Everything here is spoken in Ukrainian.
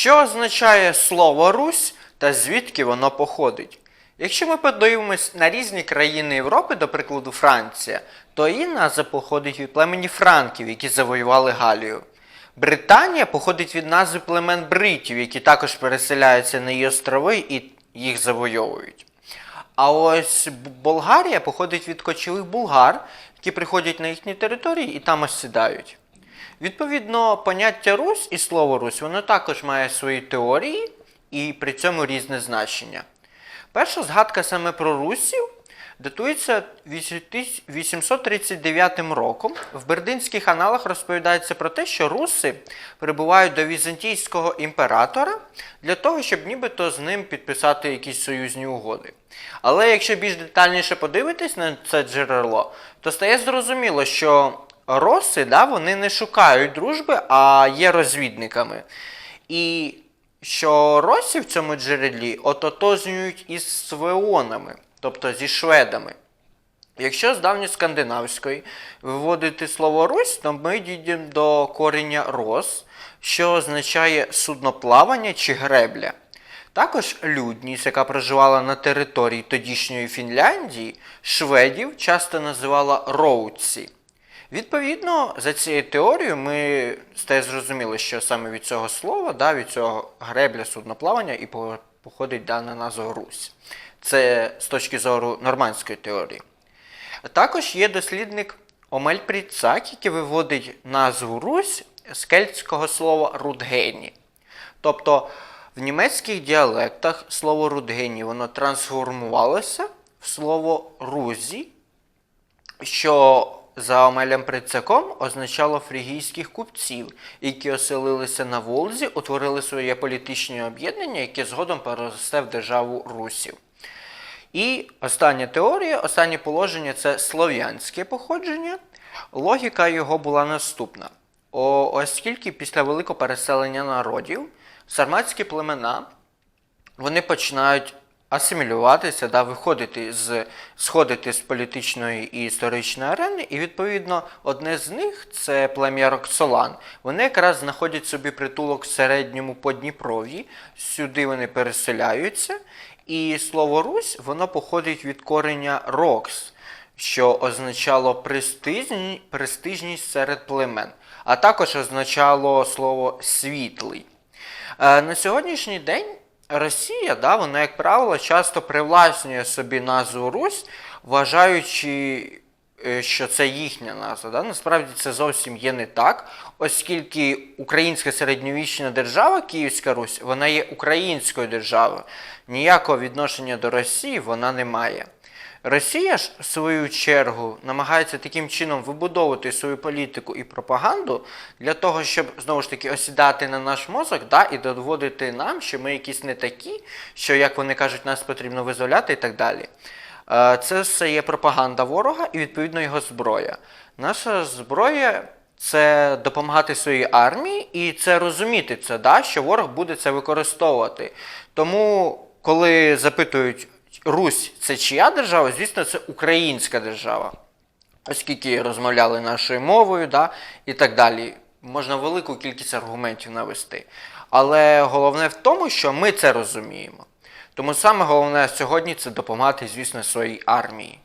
Що означає слово Русь та звідки воно походить? Якщо ми подивимось на різні країни Європи, до прикладу Франція, то її назва походить від племені франків, які завоювали Галію. Британія походить від назви племен бритів, які також переселяються на її острови і їх завойовують. А ось Болгарія походить від кочових булгар, які приходять на їхні території і там осідають. Відповідно, поняття Русь і слово Русь воно також має свої теорії і при цьому різне значення. Перша згадка саме про русів датується 839 роком. В бердинських аналах розповідається про те, що руси прибувають до візантійського імператора для того, щоб нібито з ним підписати якісь союзні угоди. Але якщо більш детальніше подивитись на це джерело, то стає зрозуміло, що роси да, вони не шукають дружби, а є розвідниками. І що росі в цьому джерелі ототожнюють із свеонами, тобто зі шведами. Якщо з давньоскандинавської виводити слово Русь, то ми дійдемо до корення рос, що означає судноплавання чи гребля. Також людність, яка проживала на території тодішньої Фінляндії, шведів часто називала роуці. Відповідно, за цією теорією ми стає зрозуміло, що саме від цього слова, да, від цього гребля судноплавання і походить дана назва Русь. Це з точки зору нормандської теорії. Також є дослідник Омель Пріцак, який виводить назву Русь з кельтського слова рудгені. Тобто в німецьких діалектах слово рудгені воно трансформувалося в слово рузі, що за Омелем Прицаком означало фрігійських купців, які оселилися на Волзі, утворили своє політичне об'єднання, яке згодом переросте в державу русів. І остання теорія, останнє положення це слов'янське походження. Логіка його була наступна. О, оскільки після великого переселення народів сарматські племена вони починають асимілюватися, да, виходити з, сходити з політичної і історичної арени, і відповідно одне з них це плем'я Роксолан. Вони якраз знаходять собі притулок в середньому Подніпров'ї, сюди вони переселяються, і слово Русь воно походить від корення Рокс, що означало престижні, престижність серед племен, а також означало слово світлий. Е, На сьогоднішній день Росія, да, вона, як правило, часто привласнює собі назву Русь, вважаючи, е, що це їхня назва. Да? Насправді це зовсім є не так, оскільки українська середньовічна держава, Київська Русь, вона є українською державою. Ніякого відношення до Росії вона не має. Росія ж, в свою чергу, намагається таким чином вибудовувати свою політику і пропаганду для того, щоб знову ж таки осідати на наш мозок да, і доводити нам, що ми якісь не такі, що, як вони кажуть, нас потрібно визволяти і так далі. Е, Це все є пропаганда ворога і відповідно його зброя. Наша зброя це допомагати своїй армії і це розуміти це, да, що ворог буде це використовувати. Тому, коли запитують, Русь це чия держава, звісно, це українська держава. Оскільки розмовляли нашою мовою, да, і так далі. Можна велику кількість аргументів навести. Але головне в тому, що ми це розуміємо. Тому саме головне сьогодні це допомагати, звісно, своїй армії.